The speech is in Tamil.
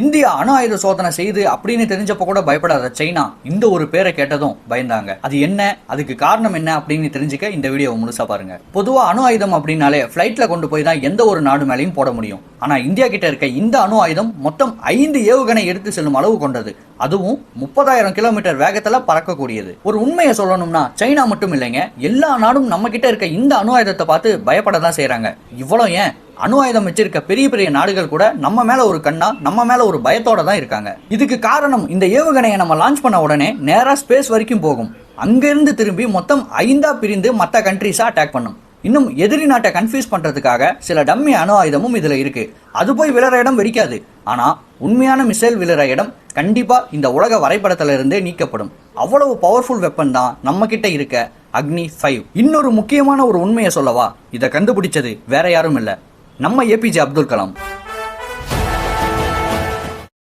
இந்தியா அணு ஆயுத சோதனை செய்து அப்படின்னு தெரிஞ்சப்ப கூட பயப்படாத சைனா. இந்த ஒரு பேரை கேட்டதும் பயந்தாங்க. அது என்ன? அதுக்கு காரணம் என்ன அப்படின்னு தெரிஞ்சுக்க இந்த வீடியோவை முழுசா பாருங்க. பொதுவா அணு ஆயுதம் அப்படின்னாலே ஃபிளைட்ல கொண்டு போய் தான் எந்த ஒரு நாடு மேலேயும் போட முடியும். ஆனா இந்தியா கிட்ட இருக்க இந்த அணு ஆயுதம் மொத்தம் ஐந்து ஏவுகணை எடுத்து செல்லும் அளவு கொண்டது. அதுவும் முப்பதாயிரம் கிலோமீட்டர் வேகத்துல பறக்கக்கூடியது. ஒரு உண்மையை சொல்லணும்னா சைனா மட்டும் இல்லைங்க எல்லா நாடும் நம்ம கிட்ட இருக்க இந்த அணு ஆயுதத்தை பார்த்து பயப்பட தான் செய்யறாங்க இவ்வளவு ஏன்? அணு ஆயுதம் வச்சிருக்க பெரிய பெரிய நாடுகள் கூட நம்ம மேல ஒரு கண்ணா நம்ம மேல ஒரு பயத்தோட தான் இருக்காங்க. இதுக்கு காரணம் இந்த ஏவுகணையை நம்ம லான்ச் பண்ண உடனே நேரா ஸ்பேஸ் வரைக்கும் போகும். அங்கிருந்து திரும்பி மொத்தம் ஐந்தா பிரிந்து மற்ற கண்ட்ரிஸா அட்டாக் பண்ணும். இன்னும் எதிரி நாட்டை கன்ஃபியூஸ் பண்றதுக்காக சில டம்மி அணு ஆயுதமும் இதுல இருக்கு. அது போய் விழற இடம் வெடிக்காது. ஆனா உண்மையான மிசைல் விழுற இடம் கண்டிப்பா இந்த உலக வரைபடத்துல இருந்தே நீக்கப்படும். அவ்வளவு பவர்ஃபுல் வெப்பன் தான் நம்ம கிட்ட இருக்க அக்னி ஃபைவ் இன்னொரு முக்கியமான ஒரு உண்மையை சொல்லவா? இதை கண்டுபிடிச்சது வேற யாரும் இல்லை. நம்ம ஏபிஜே அப்துல் கலாம்.